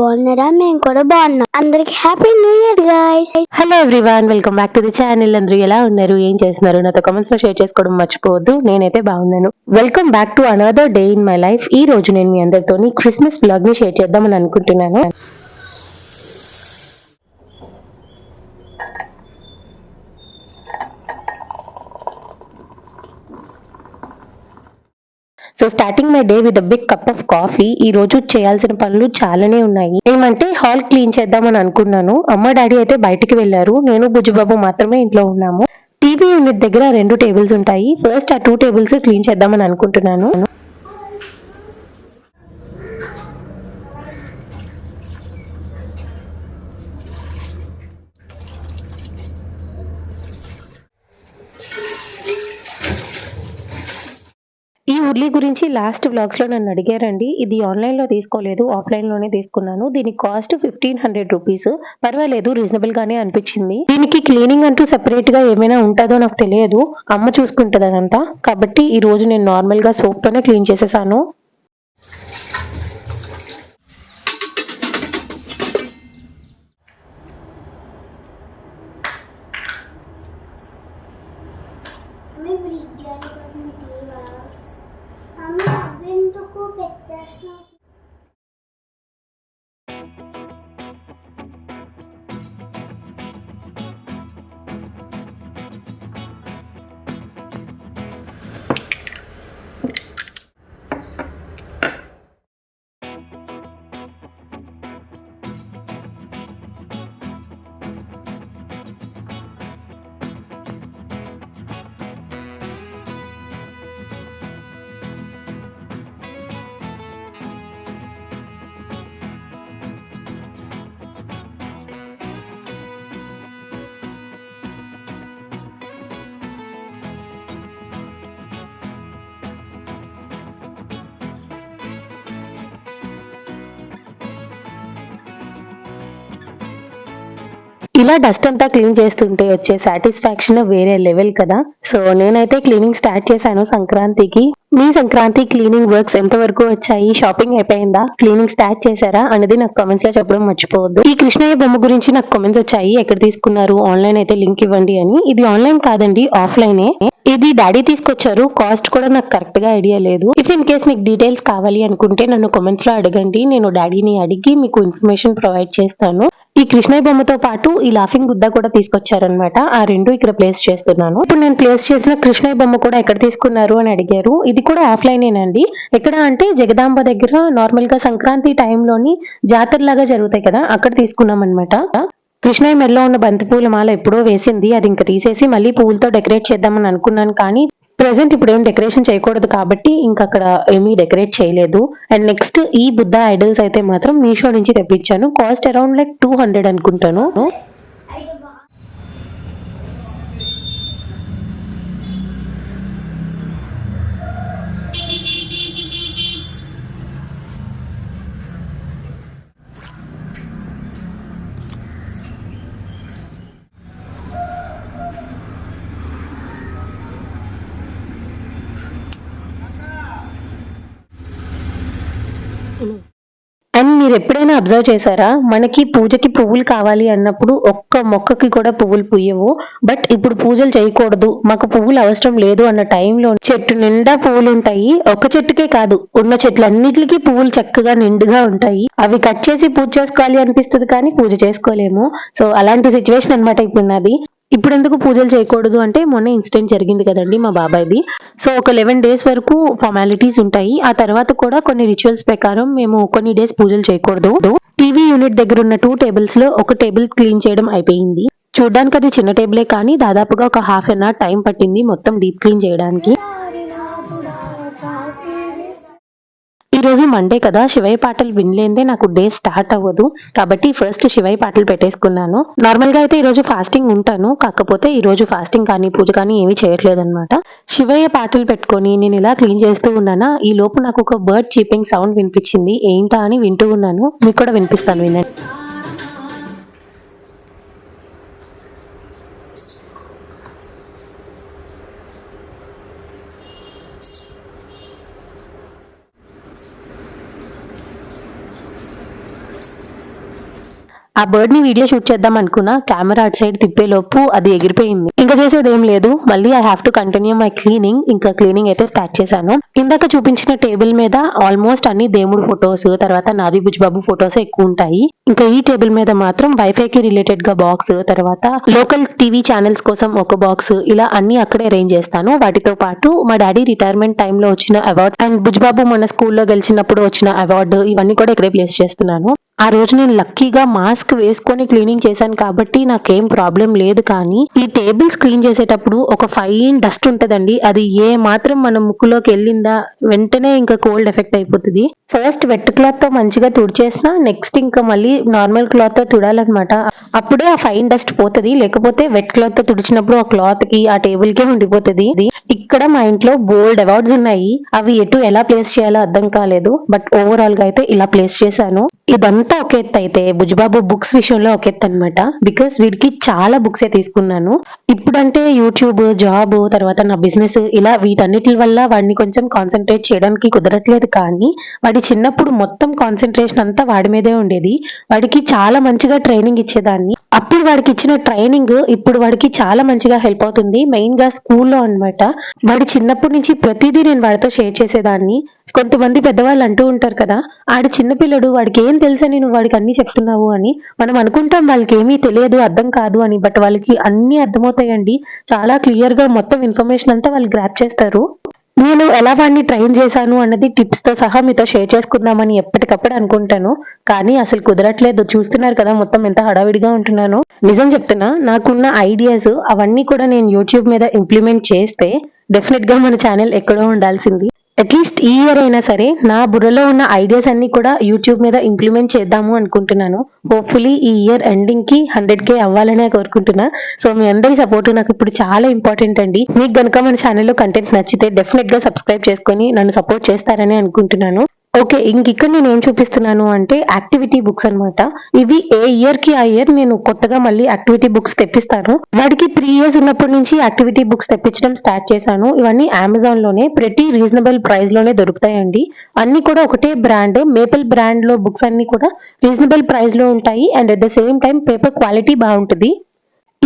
బాగున్నారా? మేము కూడా బాగున్నాం. అందరికి happy new year guys hello everyone welcome back to the channel అందరూ ఎలా ఉన్నారు? ఏం చేస్తున్నారు? నాతో కామెంట్స్లో షేర్ చేసుకోవడం మర్చిపోవద్దు. నేనైతే బాగున్నాను. Welcome back to another day in my life ఈ రోజు నేను మీ అందరితోని క్రిస్మస్ బ్లాగ్ని షేర్ చేద్దామని అనుకుంటున్నాను. So starting my day with big cup of coffee ఈ రోజు చేయాల్సిన పనులు చాలానే ఉన్నాయి. ఏమంటే హాల్ క్లీన్ చేద్దామని అనుకున్నాను. అమ్మ డాడీ అయితే బయటికి వెళ్ళారు. నేను బుజ్జుబాబు మాత్రమే ఇంట్లో ఉన్నాము. టీవీ యూనిట్ దగ్గర రెండు టేబుల్స్ ఉంటాయి. ఫస్ట్ ఆ టూ టేబుల్స్ క్లీన్ చేద్దామని అనుకుంటున్నాను. కుర్లీ గురించి లాస్ట్ బ్లాగ్స్లో నన్ను అడిగారండి. ఇది ఆన్లైన్లో తీసుకోలేదు ఆఫ్లైన్లోనే తీసుకున్నాను. దీని కాస్ట్ ఫిఫ్టీన్ హండ్రెడ్ రూపీస్ పర్వాలేదు రీజనబుల్గానే అనిపించింది. దీనికి క్లీనింగ్ అంటూ సెపరేట్గా ఏమైనా ఉంటుందో నాకు తెలియదు. అమ్మ చూసుకుంటుంది అదంతా. కాబట్టి ఈ రోజు నేను నార్మల్గా సోప్తోనే క్లీన్ చేసేసాను. ఎందుకు ఇలా డస్ట్ అంతా క్లీన్ చేస్తుంటే వచ్చే సాటిస్ఫాక్షన్ వేరే లెవెల్ కదా. సో నేనైతే క్లీనింగ్ స్టార్ట్ చేశాను సంక్రాంతికి. మీ సంక్రాంతి క్లీనింగ్ వర్క్స్ ఎంత వరకు వచ్చాయి? షాపింగ్ అయిపోయిందా? క్లీనింగ్ స్టార్ట్ చేశారా? అనేది నాకు కామెంట్స్లో చెప్పడం మర్చిపోవద్దు. ఈ కృష్ణయ్య బొమ్మ గురించి నాకు కామెంట్స్ వచ్చాయి. ఎక్కడ తీసుకున్నారు? ఆన్లైన్ అయితే లింక్ ఇవ్వండి అని. ఇది ఆన్లైన్ కాదండి ఆఫ్లైనే ఇది డాడీ తీసుకొచ్చారు. కాస్ట్ కూడా నాకు కరెక్ట్గా ఐడియా లేదు. ఇఫ్ ఇన్ కేస్ మీకు డీటెయిల్స్ కావాలి అనుకుంటే నన్ను కామెంట్స్లో అడగండి. నేను డాడీని అడిగి మీకు ఇన్ఫర్మేషన్ ప్రొవైడ్ చేస్తాను. ఈ కృష్ణయ్య బొమ్మతో పాటు ఈ లాఫింగ్ బుద్ధ కూడా తీసుకొచ్చారనమాట ఆ రెండు ఇక్కడ ప్లేస్ చేస్తున్నాను. ఇప్పుడు నేను ప్లేస్ చేసిన కృష్ణయ్య బొమ్మ కూడా ఎక్కడ తీసుకున్నారు అని అడిగారు. ఇది కూడా ఆఫ్లైనేనండి. ఎక్కడ అంటే జగదాంబ దగ్గర నార్మల్గా సంక్రాంతి టైంలోని జాతర లాగా జరుగుతాయి కదా అక్కడ తీసుకున్నాం అనమాట కృష్ణయ్య మెడలో ఉన్న బంతిపూల మాల ఎప్పుడో వేసింది అది ఇంకా తీసేసి మళ్ళీ పూలతో డెకరేట్ చేద్దామని అనుకున్నాను కానీ ప్రెసెంట్ ఇప్పుడు ఏం డెకరేషన్ చేయకూడదు కాబట్టి ఇంకా అక్కడ ఏమీ డెకరేట్ చేయలేదు. అండ్ నెక్స్ట్ ఈ బుద్ధ ఐడల్స్ అయితే మాత్రం మీషో నుంచి తెప్పించాను. Cost around like two hundred అనుకుంటాను. అండ్ మీరు ఎప్పుడైనా అబ్జర్వ్ చేశారా? మనకి పూజకి పువ్వులు కావాలి అన్నప్పుడు ఒక్క మొక్కకి కూడా పువ్వులు పూయవు. బట్ ఇప్పుడు పూజలు చేయకూడదు. మాకు పువ్వులు అవసరం లేదు అన్న టైంలో చెట్టు నిండా పువ్వులు ఉంటాయి. ఒక చెట్టుకే కాదు. ఉన్న చెట్లన్నిటికీ పువ్వులు చక్కగా నిండుగా ఉంటాయి. అవి కట్ చేసి పూజ చేసుకోవాలి అనిపిస్తుంది కానీ పూజ చేసుకోలేము. సో అలాంటి సిచ్యువేషన్ అన్నమాట ఇప్పుడు నాది. ఇప్పుడు ఎందుకు పూజలు చేయకూడదు అంటే మొన్న ఇన్సిడెంట్ జరిగింది కదండి మా బాబాయ్ది. సో ఒక లెవెన్ డేస్ వరకు ఫార్మాలిటీస్ ఉంటాయి. ఆ తర్వాత కూడా కొన్ని రిచువల్స్ ప్రకారం మేము కొన్ని డేస్ పూజలు చేయకూడదు. టీవీ యూనిట్ దగ్గర ఉన్న టూ టేబుల్స్లో ఒక టేబుల్ క్లీన్ చేయడం అయిపోయింది. చూడడానికి అది చిన్న టేబులే కానీ దాదాపుగా ఒక హాఫ్ అన్ అవర్ టైం పట్టింది మొత్తం డీప్ క్లీన్ చేయడానికి. ఈ రోజు మండే కదా శివయ్య పాటలు వినలేదే నాకు డే స్టార్ట్ అవ్వదు. కాబట్టి ఫస్ట్ శివయ్య పాటలు పెట్టేసుకున్నాను. నార్మల్గా అయితే ఈరోజు ఫాస్టింగ్ ఉంటాను. కాకపోతే ఈ రోజు ఫాస్టింగ్ కానీ పూజ కానీ ఏమీ చేయట్లేదు అనమాట శివయ్య పాటలు పెట్టుకొని నేను ఇలా క్లీన్ చేస్తూ ఉన్నానా? ఈ లోపు నాకు ఒక బర్డ్ చీపింగ్ సౌండ్ వినిపించింది. ఏంటా అని వింటూ ఉన్నాను. మీకు కూడా వినిపిస్తాను వినండి. ఆ బర్డ్ని వీడియో షూట్ చేద్దాం అనుకున్నా కెమెరా అటు సైడ్ తిప్పే లోపు అది ఎగిరిపోయింది. ఇంకా చేసేది ఏం లేదు. మళ్ళీ I have to continue my cleaning ఇంకా క్లీనింగ్ అయితే స్టార్ట్ చేశాను. ఇందాక చూపించిన టేబుల్ మీద ఆల్మోస్ట్ అన్ని దేవుడు ఫొటోస్ తర్వాత నాది బుజ్బాబు ఫొటోస్ ఎక్కువ ఉంటాయి. ఇంకా ఈ టేబుల్ మీద మాత్రం వైఫై కి రిలేటెడ్గా బాక్స్ తర్వాత లోకల్ టీవీ ఛానల్స్ కోసం ఒక బాక్స్ ఇలా అన్ని అక్కడే అరేంజ్ చేస్తాను. వాటితో పాటు మా డాడీ రిటైర్మెంట్ టైంలో వచ్చిన అవార్డ్స్ అండ్ బుజ్బాబు మన స్కూల్లో గెలిచినప్పుడు వచ్చిన అవార్డు ఇవన్నీ కూడా ఇక్కడే ప్లేస్ చేస్తున్నాను. ఆ రోజు నేను లక్కీగా మాస్క్ వేసుకొని క్లీనింగ్ చేశాను కాబట్టి నాకేం ప్రాబ్లం లేదు కానీ ఈ టేబుల్స్ క్లీన్ చేసేటప్పుడు ఒక ఫైన్ డస్ట్ ఉంటుందండి. అది ఏ మాత్రం మన ముక్కులోకి వెళ్ళిందా వెంటనే ఇంకా కోల్డ్ ఎఫెక్ట్ అయిపోతుంది. ఫస్ట్ వెట్ క్లాత్తో మంచిగా తుడిచేసిన నెక్స్ట్ ఇంకా మళ్ళీ నార్మల్ క్లాత్తో తుడాలన్నమాట. అప్పుడే ఆ ఫైన్ డస్ట్ పోతది. లేకపోతే వెట్ క్లాత్తో తుడిచినప్పుడు ఆ క్లాత్కి ఆ టేబుల్కి ఉండిపోతుంది. ఇక్కడ మా ఇంట్లో బోల్డ్ అవార్డ్స్ ఉన్నాయి. అవి ఎటు ఎలా ప్లేస్ చేయాలో అర్థం కాలేదు. బట్ ఓవరాల్గా అయితే ఇలా ప్లేస్ చేశాను. ఇదంతా ఒక ఎత్తు అయితే బుజ్బాబు బుక్స్ విషయంలో ఒక ఎత్తు అనమాట బికాస్ వీడికి చాలా బుక్స్ తీసుకున్నాను. ఇప్పుడంటే యూట్యూబ్ జాబ్ తర్వాత నా బిజినెస్ ఇలా వీటన్నిటి వల్ల వాడిని కొంచెం కాన్సన్ట్రేట్ చేయడానికి కుదరట్లేదు కానీ వాడి చిన్నప్పుడు మొత్తం కాన్సన్ట్రేషన్ అంతా వాడి మీదే ఉండేది. వాడికి చాలా మంచిగా ట్రైనింగ్ ఇచ్చేదాన్ని. అప్పుడు వాడికి ఇచ్చిన ట్రైనింగ్ ఇప్పుడు వాడికి చాలా మంచిగా హెల్ప్ అవుతుంది. మెయిన్గా స్కూల్లో అన్నమాట. వాడి చిన్నప్పటి నుంచి ప్రతిదీ నేను వాడితో షేర్ చేసేదాన్ని. కొంతమంది పెద్దవాళ్ళు అంటూ ఉంటారు కదా ఆడు చిన్నపిల్లడు వాడికి ఏం తెలుసని నువ్వు వాడికి అన్ని చెప్తున్నావు అని. మనం అనుకుంటాం వాళ్ళకి ఏమీ తెలియదు అర్థం కాదు అని. బట్ వాళ్ళకి అన్ని అర్థమవుతాయండి. చాలా క్లియర్గా మొత్తం ఇన్ఫర్మేషన్ అంతా వాళ్ళు గ్రాప్ చేస్తారు. నేను ఎలా వాడిని ట్రైన్ చేశాను అన్నది టిప్స్తో సహా మీతో షేర్ చేసుకుందామని ఎప్పటికప్పుడు అనుకుంటాను. కానీ అసలు కుదరట్లేదు. చూస్తున్నారు కదా మొత్తం ఎంత హడావిడిగా ఉంటున్నాను. నిజం చెప్తున్నా నాకున్న ఐడియాస్ అవన్నీ కూడా నేను యూట్యూబ్ మీద ఇంప్లిమెంట్ చేస్తే డెఫినెట్గా మన ఛానల్ ఎక్కడో ఉండాల్సింది. అట్లీస్ట్ ఈ ఇయర్ అయినా సరే నా బుర్రలో ఉన్న ఐడియాస్ అన్ని కూడా యూట్యూబ్ మీద ఇంప్లిమెంట్ చేద్దాము అనుకుంటున్నాను. హోప్ఫుల్లీ ఈ ఇయర్ ఎండింగ్కి హండ్రెడ్ కే అవ్వాలనే కోరుకుంటున్నా. సో మీ అందరి సపోర్ట్ నాకు ఇప్పుడు చాలా ఇంపార్టెంట్ అండి. మీకు గనుక మన ఛానల్లో కంటెంట్ నచ్చితే డెఫినెట్గా సబ్స్క్రైబ్ చేసుకొని నన్ను సపోర్ట్ చేస్తారని అనుకుంటున్నాను. ఓకే ఇంక ఇక్కడ నేను ఏం చూపిస్తున్నాను అంటే యాక్టివిటీ బుక్స్ అన్నమాట. ఇవి ఏ ఇయర్కి ఆ ఇయర్ నేను కొత్తగా మళ్ళీ యాక్టివిటీ బుక్స్ తెప్పిస్తాను. వాడికి త్రీ ఇయర్స్ ఉన్నప్పటి నుంచి యాక్టివిటీ బుక్స్ తెప్పించడం స్టార్ట్ చేశాను. ఇవన్నీ అమెజాన్లోనే ప్రతి రీజనబుల్ ప్రైస్లోనే దొరుకుతాయండి. అన్ని కూడా ఒకటే బ్రాండ్ మేపల్ బ్రాండ్లో బుక్స్ అన్ని కూడా రీజనబుల్ ప్రైస్లో ఉంటాయి. And at the same time paper quality బాగుంటుంది.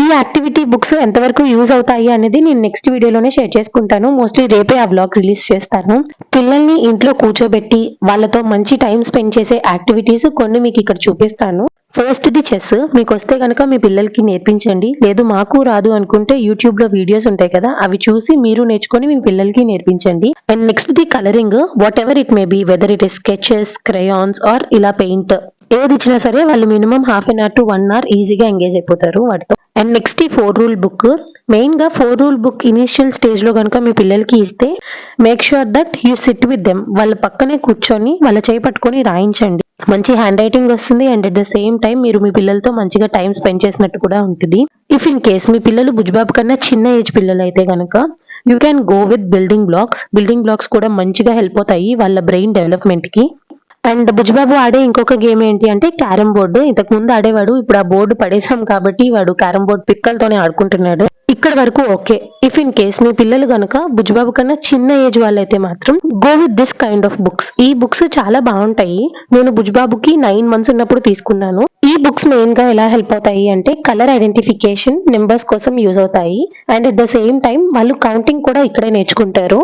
ఈ యాక్టివిటీ బుక్స్ ఎంతవరకు యూజ్ అవుతాయి అనేది నేను నెక్స్ట్ వీడియోలోనే షేర్ చేసుకుంటాను. మోస్ట్లీ రేపే ఆ వ్లాగ్ రిలీజ్ చేస్తాను. పిల్లల్ని ఇంట్లో కూర్చోబెట్టి వాళ్ళతో మంచి టైం స్పెండ్ చేసే యాక్టివిటీస్ కొన్ని మీకు ఇక్కడ చూపిస్తాను. ఫస్ట్ ది చెస్ మీకు వస్తే కనుక మీ పిల్లలకి నేర్పించండి. లేదు మాకు రాదు అనుకుంటే యూట్యూబ్లో వీడియోస్ ఉంటాయి కదా అవి చూసి మీరు నేర్చుకొని మీ పిల్లలకి నేర్పించండి. And next the colouring whatever it may be whether it is sketches crayons or ఇలా పెయింట్ ఏది ఇచ్చినా సరే వాళ్ళు minimum half an hour to one hour ఈజీగా ఎంగేజ్ అయిపోతారు వాటితో. అండ్ నెక్స్ట్ ఈ ఫోర్ రూల్ బుక్ మెయిన్గా ఫోర్ రూల్ బుక్ ఇనిషియల్ స్టేజ్లో కనుక మీ పిల్లలకి ఇస్తే make sure that you sit with them వాళ్ళ పక్కనే కూర్చొని వాళ్ళ చేయి పట్టుకొని రాయించండి. మంచి హ్యాండ్ రైటింగ్ వస్తుంది and at the same time మీరు మీ పిల్లలతో మంచిగా టైం స్పెండ్ చేసినట్టు కూడా ఉంటుంది. ఇఫ్ ఇన్ కేస్ మీ పిల్లలు బుజ్బాబు కన్నా చిన్న ఏజ్ పిల్లలు అయితే కనుక you can go with building blocks building blocks కూడా మంచిగా హెల్ప్ అవుతాయి వాళ్ళ బ్రెయిన్ డెవలప్మెంట్కి. అండ్ బుజ్బాబు ఆడే ఇంకొక గేమ్ ఏంటి అంటే క్యారమ్ బోర్డు. ఇంతకు ముందు ఆడేవాడు ఇప్పుడు ఆ బోర్డు పడేసాం కాబట్టి వాడు క్యారమ్ బోర్డు పిక్కలతోనే ఆడుకుంటున్నాడు. ఇక్కడ వరకు ఓకే. ఇఫ్ ఇన్ కేస్ మీ పిల్లలు గనుక బుజ్బాబు కన్నా చిన్న ఏజ్ వాళ్ళైతే మాత్రం go with this kind of books ఈ బుక్స్ చాలా బాగుంటాయి. నేను బుజ్బాబుకి నైన్ మంత్స్ ఉన్నప్పుడు తీసుకున్నాను. ఈ బుక్స్ మెయిన్గా ఎలా హెల్ప్ అవుతాయి అంటే కలర్ ఐడెంటిఫికేషన్ నెంబర్స్ కోసం యూజ్ అవుతాయి. And at the same time వాళ్ళు కౌంటింగ్ కూడా ఇక్కడే నేర్చుకుంటారు.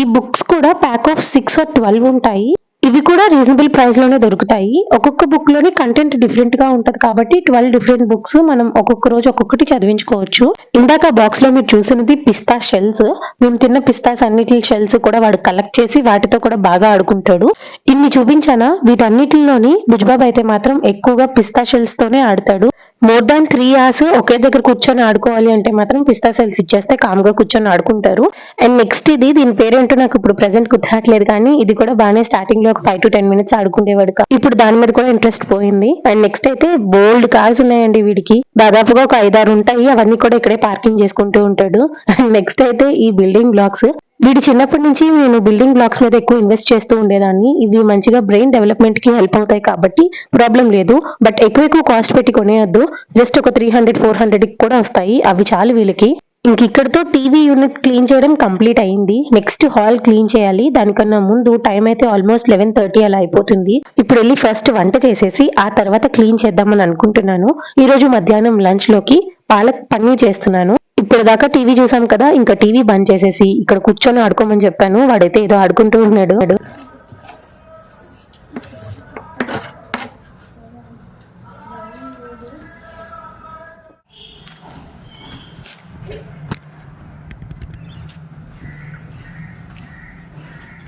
ఈ బుక్స్ కూడా pack of six or twelve ఉంటాయి. ఇవి కూడా రీజనబుల్ ప్రైస్లోనే దొరుకుతాయి. ఒక్కొక్క బుక్లోని కంటెంట్ డిఫరెంట్గా ఉంటది కాబట్టి ట్వెల్వ్ డిఫరెంట్ బుక్స్ మనం ఒక్కొక్క రోజు ఒక్కొక్కటి చదివించుకోవచ్చు. ఇందాక బాక్స్లో మీరు చూసినది పిస్తా షెల్స్ మేము తిన్న పిస్తాస్ అన్నిటి షెల్స్ కూడా వాడు కలెక్ట్ చేసి వాటితో కూడా బాగా ఆడుకుంటాడు. ఇన్ని చూపించానా? వీటన్నిటిలోని బుజ్బాబు అయితే మాత్రం ఎక్కువగా పిస్తా షెల్స్ తోనే ఆడతాడు. మోర్ దాన్ త్రీ అవర్స్ ఒకే దగ్గర కూర్చొని ఆడుకోవాలి అంటే మాత్రం పిస్తా సెల్స్ ఇచ్చేస్తే కామ్గా కూర్చొని ఆడుకుంటారు. అండ్ నెక్స్ట్ ఇది దీని పేరేంటో నాకు ఇప్పుడు ప్రెసెంట్ కుదరట్లేదు కానీ ఇది కూడా బాగానే స్టార్టింగ్లో ఒక ఫైవ్ టు టెన్ మినిట్స్ ఆడుకునేవాడు ఇప్పుడు దాని మీద కూడా ఇంట్రెస్ట్ పోయింది. అండ్ నెక్స్ట్ అయితే బోల్డ్ కార్స్ ఉన్నాయండి వీడికి. దాదాపుగా ఒక ఐదారు ఉంటాయి అవన్నీ కూడా ఇక్కడే పార్కింగ్ చేసుకుంటూ ఉంటాడు. అండ్ నెక్స్ట్ అయితే ఈ బిల్డింగ్ బ్లాక్స్ వీడి చిన్నప్పటి నుంచి నేను బిల్డింగ్ బ్లాక్స్ మీద ఎక్కువ ఇన్వెస్ట్ చేస్తూ ఉండేదాన్ని. ఇవి మంచిగా బ్రెయిన్ డెవలప్మెంట్కి హెల్ప్ అవుతాయి కాబట్టి ప్రాబ్లం లేదు. బట్ ఎక్కువ ఎక్కువ కాస్ట్ పెట్టి కొనేయద్దు. జస్ట్ ఒక త్రీ హండ్రెడ్ ఫోర్ హండ్రెడ్ కూడా వస్తాయి. అవి చాలు వీళ్ళకి. ఇంక ఇక్కడతో టీవీ యూనిట్ క్లీన్ చేయడం కంప్లీట్ అయింది. నెక్స్ట్ హాల్ క్లీన్ చేయాలి. దానికన్నా ముందు టైం అయితే ఆల్మోస్ట్ లెవెన్ థర్టీ అలా అయిపోతుంది. ఇప్పుడు వెళ్ళి ఫస్ట్ వంట చేసేసి ఆ తర్వాత క్లీన్ చేద్దామని అనుకుంటున్నాను. ఈ రోజు మధ్యాహ్నం లంచ్లోకి పాలక్ పన్నీర్ చేస్తున్నాను. ఇప్పుడు దాకా టీవీ చూసాం కదా ఇంకా టీవీ బంద్ చేసేసి ఇక్కడ కూర్చొని ఆడుకోమని చెప్పాను. వాడైతే ఏదో ఆడుకుంటూ ఉన్నాడు.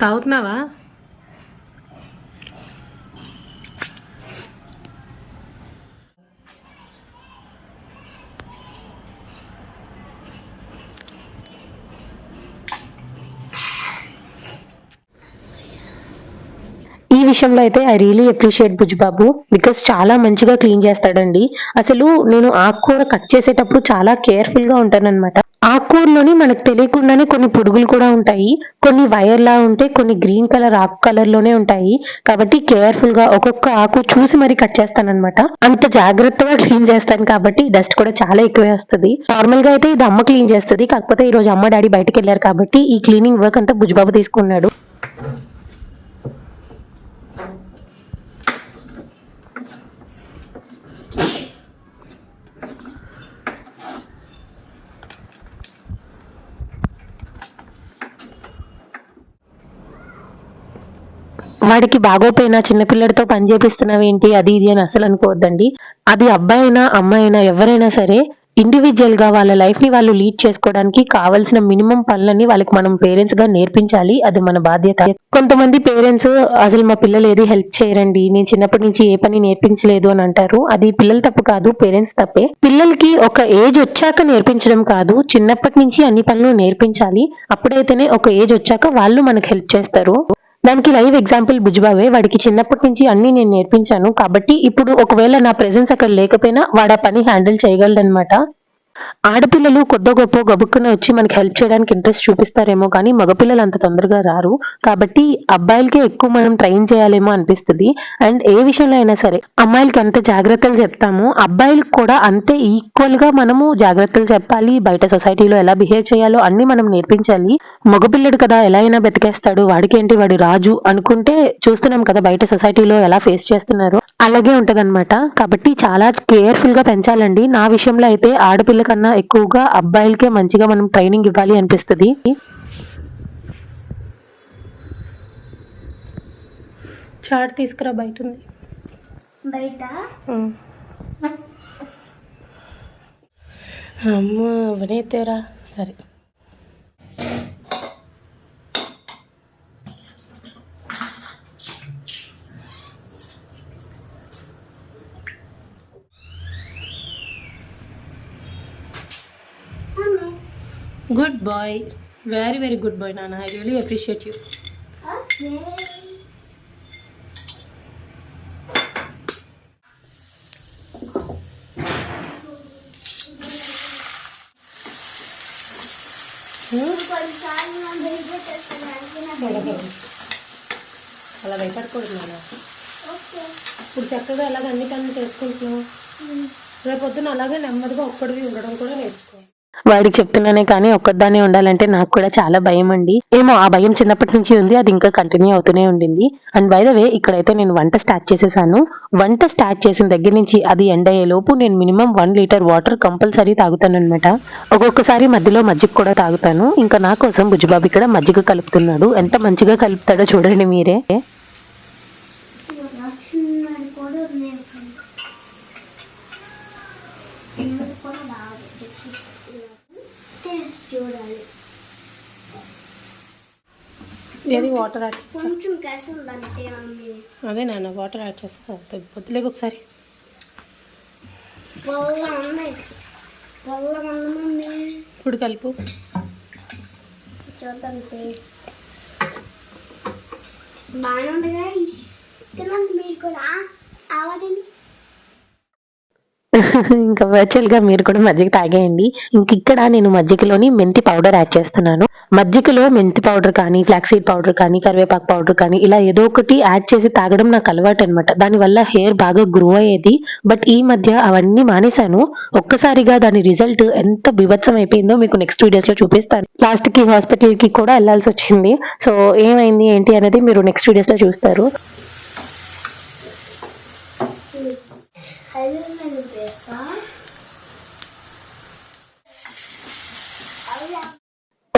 తాగుతున్నావా? విషయంలో అయితే I really appreciate Bujbabu because చాలా మంచిగా క్లీన్ చేస్తాడండి. అసలు నేను ఆకుకూర కట్ చేసేటప్పుడు చాలా కేర్ఫుల్గా ఉంటానన్నమాట. ఆకుకూరలోని మనకు తెలియకుండానే కొన్ని పురుగులు కూడా ఉంటాయి. కొన్ని వైర్ లా ఉంటాయి కొన్ని గ్రీన్ కలర్ ఆకు కలర్లోనే ఉంటాయి. కాబట్టి కేర్ఫుల్గా ఒక్కొక్క ఆకు చూసి మరి కట్ చేస్తానన్నమాట. అంత జాగ్రత్తగా క్లీన్ చేస్తాను కాబట్టి డస్ట్ కూడా చాలా ఎక్కువే వస్తుంది. నార్మల్గా అయితే ఇది అమ్మ క్లీన్ చేస్తుంది. కాకపోతే ఈ రోజు అమ్మ డాడీ బయటకు వెళ్ళారు కాబట్టి ఈ క్లీనింగ్ వర్క్ అంతా బుజ్బాబు తీసుకున్నాడు. వాడికి బాగోపోయినా చిన్నపిల్లడితో పని చేపిస్తున్నావు ఏంటి అది ఇది అని అసలు అనుకోవద్దండి. అది అబ్బాయి అయినా అమ్మాయి అయినా ఎవరైనా సరే ఇండివిజువల్గా వాళ్ళ లైఫ్ని వాళ్ళు లీడ్ చేసుకోవడానికి కావాల్సిన మినిమం పనులని వాళ్ళకి మనం పేరెంట్స్గా నేర్పించాలి. అది మన బాధ్యత. కొంతమంది పేరెంట్స్ అసలు మా పిల్లలు ఏది హెల్ప్ చేయరండి? నేను చిన్నప్పటి నుంచి ఏ పని నేర్పించలేదు అని అంటారు. అది పిల్లల తప్పు కాదు పేరెంట్స్ తప్పే. పిల్లలకి ఒక ఏజ్ వచ్చాక నేర్పించడం కాదు. చిన్నప్పటి నుంచి అన్ని పనులు నేర్పించాలి. అప్పుడైతేనే ఒక ఏజ్ వచ్చాక వాళ్ళు మనకు హెల్ప్ చేస్తారు. దానికి లైవ్ ఎగ్జాంపుల్ బుజ్బావే వాడికి చిన్నప్పటి నుంచి అన్ని నేను నేర్పించాను. కాబట్టి ఇప్పుడు ఒకవేళ నా ప్రెసెన్స్ అక్కడ లేకపోయినా వాడు ఆ పని హ్యాండిల్ చేయగలడనమాట ఆడపిల్లలు కొద్ద గొప్ప గబుక్కున వచ్చి మనకి హెల్ప్ చేయడానికి ఇంట్రెస్ట్ చూపిస్తారేమో కానీ మగపిల్లలు అంత తొందరగా రారు. కాబట్టి అబ్బాయిలకే ఎక్కువ మనం ట్రైన్ చేయాలేమో అనిపిస్తుంది. అండ్ ఏ విషయంలో అయినా సరే అమ్మాయిలకి అంత జాగ్రత్తలు చెప్తాము అబ్బాయిలకు కూడా అంతే ఈక్వల్గా మనము జాగ్రత్తలు చెప్పాలి. బయట సొసైటీలో ఎలా బిహేవ్ చేయాలో అన్ని మనం నేర్పించాలి. మగపిల్లడు కదా ఎలా అయినా బతికేస్తాడు వాడికేంటి వాడు రాజు అనుకుంటే చూస్తున్నాం కదా బయట సొసైటీలో ఎలా ఫేస్ చేస్తున్నారు. అలాగే ఉంటదన్నమాట. కాబట్టి చాలా కేర్ఫుల్గా పెంచాలండి. నా విషయంలో అయితే ఆడపిల్ల కన్నా ఎక్కువగా అబ్బాయిలకే మంచిగా మనం ట్రైనింగ్ ఇవ్వాలి అనిపిస్తుంది. చాట్ తీసుకురా బయట? ఉంది బయట? అమ్మ అవనేతేరా సరే. Good boy very very good boy నాన్న ఐ రియలీ అప్రిషియేట్ యూ అలా భయపడకూడదు నాన్న. ఇప్పుడు చక్కగా అలాగ అన్ని పనులు చేసుకుంటున్నావు. రేపు పొద్దున అలాగే నెమ్మదిగా ఒక్కడివి ఉండడం కూడా నేర్చుకో. వాడికి చెప్తున్నానే కానీ ఒక్కదానే ఉండాలంటే నాకు కూడా చాలా భయం అండి. ఏమో ఆ భయం చిన్నప్పటి నుంచి ఉంది అది ఇంకా కంటిన్యూ అవుతూనే ఉండింది. అండ్ బై ద వే ఇక్కడైతే నేను వంట స్టార్ట్ చేసేసాను. వంట స్టార్ట్ చేసిన దగ్గర నుంచి అది ఎండ్ అయ్యే లోపు నేను minimum one litre water compulsory తాగుతాను అనమాట ఒక్కొక్కసారి మధ్యలో మజ్జిగ కూడా తాగుతాను. ఇంకా నా కోసం బుజ్జుబాబు ఇక్కడ మజ్జిగ కలుపుతున్నాడు. ఎంత మంచిగా కలుపుతాడో చూడండి మీరే చిన్నది కూడా నేను చిన్నది కూడా బాగా టేస్ట్ చూడాలి ఏది వాటర్ యాడ్ కొంచెం కసి ఉందంటే మమ్మీ. అదే నాన్న వాటర్ యాడ్ చేస్తే ఒకసారి. పొల్ల ఉంది మమ్మీ. ఇప్పుడు కలుపు. బాగానే ఉంది. తినండి మీరు కూడా. ఆవదండి ఇంకా వర్చువల్గా మీరు కూడా మజ్జిగ తాగేయండి. ఇంక ఇక్కడ నేను మజ్జిగలోని మెంతి పౌడర్ యాడ్ చేస్తున్నాను. మజ్జిగలో మెంతి పౌడర్ కానీ ఫ్లాక్సీడ్ పౌడర్ కానీ కరివేపాకు పౌడర్ కానీ ఇలా ఏదో ఒకటి యాడ్ చేసి తాగడం నాకు అలవాటు అనమాట దానివల్ల హెయిర్ బాగా గ్రో అయ్యేది. బట్ ఈ మధ్య అవన్నీ మానేశాను. ఒక్కసారిగా దాని రిజల్ట్ ఎంత బిభత్సం అయిపోయిందో మీకు నెక్స్ట్ వీడియోస్లో చూపిస్తాను. లాస్ట్కి హాస్పిటల్కి కూడా వెళ్ళాల్సి వచ్చింది. సో ఏమైంది ఏంటి అనేది మీరు నెక్స్ట్ వీడియోస్లో చూస్తారు.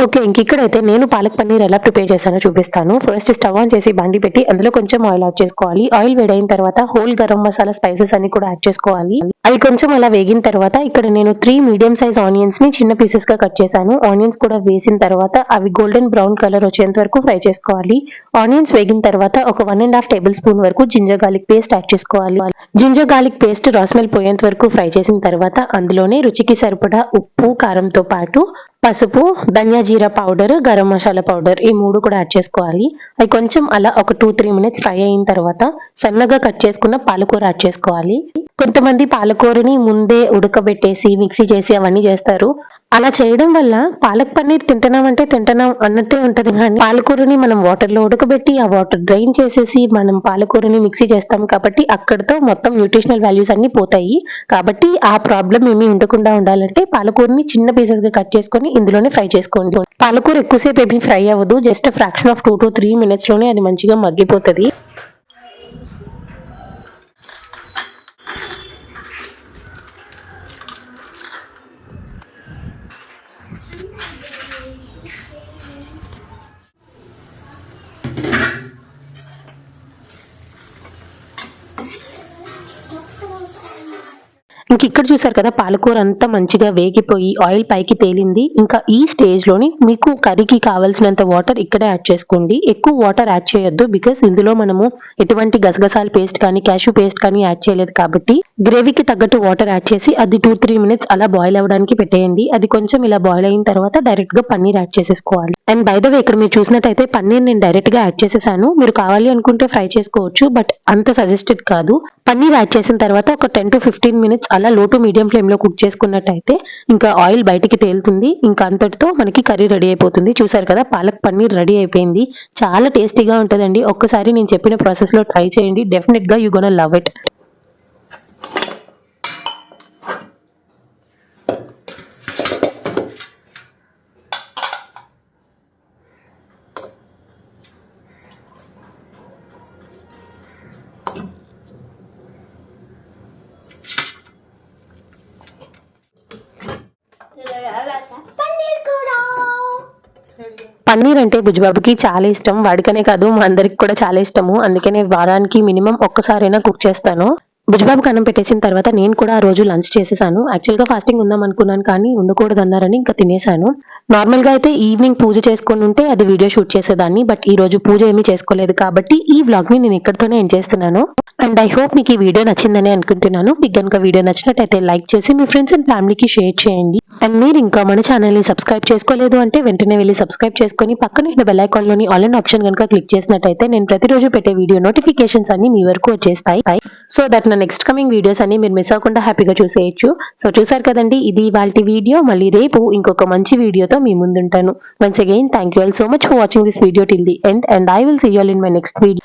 ఓకే ఇంక ఇక్కడైతే నేను పాలక్ పన్నీర్ ఎలా ప్రిపేర్ చేశానో చూపిస్తాను. ఫస్ట్ స్టవ్ ఆన్ చేసి బండి పెట్టి అందులో కొంచెం ఆయిల్ యాడ్ చేసుకోవాలి. ఆయిల్ వేడైన తర్వాత హోల్ గరం మసాలా స్పైసెస్ అన్ని కూడా యాడ్ చేసుకోవాలి. అవి కొంచెం అలా వేగిన తర్వాత ఇక్కడ నేను త్రీ మీడియం సైజ్ ఆనియన్స్ని చిన్న పీసెస్గా కట్ చేశాను. ఆనియన్స్ కూడా వేసిన తర్వాత అవి గోల్డెన్ బ్రౌన్ కలర్ వచ్చేంత వరకు ఫ్రై చేసుకోవాలి. ఆనియన్స్ వేగిన తర్వాత ఒక one and half table spoon వరకు జింజర్ గార్లిక్ పేస్ట్ యాడ్ చేసుకోవాలి. Ginger garlic paste raw smell పోయేంత వరకు ఫ్రై చేసిన తర్వాత అందులోనే రుచికి సరిపడా ఉప్పు కారంతో పాటు పసుపు ధనియా జీరా పౌడర్ గరం మసాలా పౌడర్ ఈ మూడు కూడా యాడ్ చేసుకోవాలి. అవి కొంచెం అలా ఒక టూ త్రీ మినిట్స్ ఫ్రై అయిన తర్వాత సన్నగా కట్ చేసుకున్న పాలకూర యాడ్ చేసుకోవాలి. కొంతమంది పాలకూరని ముందే ఉడకబెట్టేసి మిక్సీ చేసి అవన్నీ చేస్తారు. అలా చేయడం వల్ల పాలక్ పన్నీర్ తింటున్నామంటే తింటున్నాం అన్నట్టే ఉంటది కానీ పాలకూరని మనం వాటర్లో ఉడకబెట్టి ఆ వాటర్ డ్రైన్ చేసేసి మనం పాలకూరని మిక్సీ చేస్తాం కాబట్టి అక్కడితో మొత్తం న్యూట్రిషనల్ వాల్యూస్ అన్ని పోతాయి. కాబట్టి ఆ ప్రాబ్లం ఏమీ ఉండకుండా ఉండాలంటే పాలకూరని చిన్న పీసెస్గా కట్ చేసుకొని ఇందులోనే ఫ్రై చేసుకోండి. పాలకూర ఎక్కువసేపు ఏమీ ఫ్రై అవ్వదు. Just fraction of two to three మినిట్స్లోనే అది మంచిగా మగ్గిపోతుంది. మనకి ఇక్కడ చూసారు కదా పాలకూర అంతా మంచిగా వేగిపోయి ఆయిల్ పైకి తేలింది. ఇంకా ఈ స్టేజ్లోని మీకు కర్రీకి కావాల్సినంత వాటర్ ఇక్కడే యాడ్ చేసుకోండి. ఎక్కువ వాటర్ యాడ్ చేయొద్దు బికాస్ ఇందులో మనము ఎటువంటి గసగసాల పేస్ట్ కానీ క్యాషూ పేస్ట్ కానీ యాడ్ చేయలేదు కాబట్టి గ్రేవీకి తగ్గట్టు వాటర్ యాడ్ చేసి అది టూ త్రీ మినిట్స్ అలా బాయిల్ అవ్వడానికి పెట్టేయండి. అది కొంచెం ఇలా బాయిల్ అయిన తర్వాత డైరెక్ట్గా పన్నీర్ యాడ్ చేసేసుకోవాలి. అండ్ బై ద వే ఇక్కడ మీరు చూసినట్టయితే పన్నీర్ నేను డైరెక్ట్గా యాడ్ చేసేసాను. మీరు కావాలి అనుకుంటే ఫ్రై చేసుకోవచ్చు బట్ అంత సజెస్టెడ్ కాదు. పన్నీర్ యాడ్ చేసిన తర్వాత ఒక టెన్ టు ఫిఫ్టీన్ మినిట్స్ అలా లో టు మీడియం ఫ్లేమ్లో కుక్ చేసుకున్నట్టయితే ఇంకా ఆయిల్ బయటికి తేలుతుంది. ఇంకా అంతటితో మనకి కర్రీ రెడీ అయిపోతుంది. చూసారు కదా పాలక్ పన్నీర్ రెడీ అయిపోయింది. చాలా టేస్టీగా ఉంటుందండి. ఒక్కసారి నేను చెప్పిన ప్రాసెస్లో ట్రై చేయండి. డెఫినెట్గా you gonna love it paneer అంటే బుజ్జిబాబుకి చాలా ఇష్టం. వాడికనే కాదు మా అందరికి కూడా చాలా ఇష్టము. అందుకనే వారానికి మినిమం ఒక్కసారైనా కుక్ చేస్తాను. బుజ్జిబాబుకి అన్నం పెట్టేసిన తర్వాత నేను కూడా ఆ రోజు లంచ్ చేసేసాను. యాక్చువల్గా ఫాస్టింగ్ ఉందాం అనుకున్నాను కానీ ఉండకూడదు అన్నారని ఇంకా తినేసాను. నార్మల్గా అయితే ఈవినింగ్ పూజ చేసుకొని ఉంటే అది వీడియో షూట్ చేసేదాన్ని బట్ ఈ రోజు పూజ ఏమీ చేసుకోలేదు కాబట్టి ఈ వ్లాగ్ని నేను ఇక్కడితోనే ఎండ్ చేస్తున్నాను. అండ్ ఐ హోప్ మీకు ఈ వీడియో నచ్చిందని అనుకుంటున్నాను. మీకు కనుక వీడియో నచ్చినట్టయితే లైక్ చేసి మీ ఫ్రెండ్స్ అండ్ ఫ్యామిలీకి షేర్ చేయండి. అండ్ మీరు ఇంకా మన ఛానల్ని సబ్స్క్రైబ్ చేసుకోలేదు అంటే వెంటనే వెళ్ళి సబ్స్క్రైబ్ చేసుకొని పక్కన బెల్ ఐకాన్లోని ఆల్ అండ్ ఆప్షన్ కనుక క్లిక్ చేసినట్టయితే నేను ప్రతిరోజు పెట్టే వీడియో నోటిఫికేషన్స్ అన్ని మీ వరకు వచ్చేస్తాయి. సో దట్ నా నెక్స్ట్ కమింగ్ వీడియోస్ అన్ని మీరు మిస్ అవ్వకుండా హ్యాపీగా చూసేయచ్చు. సో చూసారు కదండి ఇది వాళ్ళ వీడియో మళ్ళీ రేపు ఇంకొక మంచి వీడియోతో మీ ముందుంటాను. Once again thank you all so much for watching this video till the end and I will see you all in my next video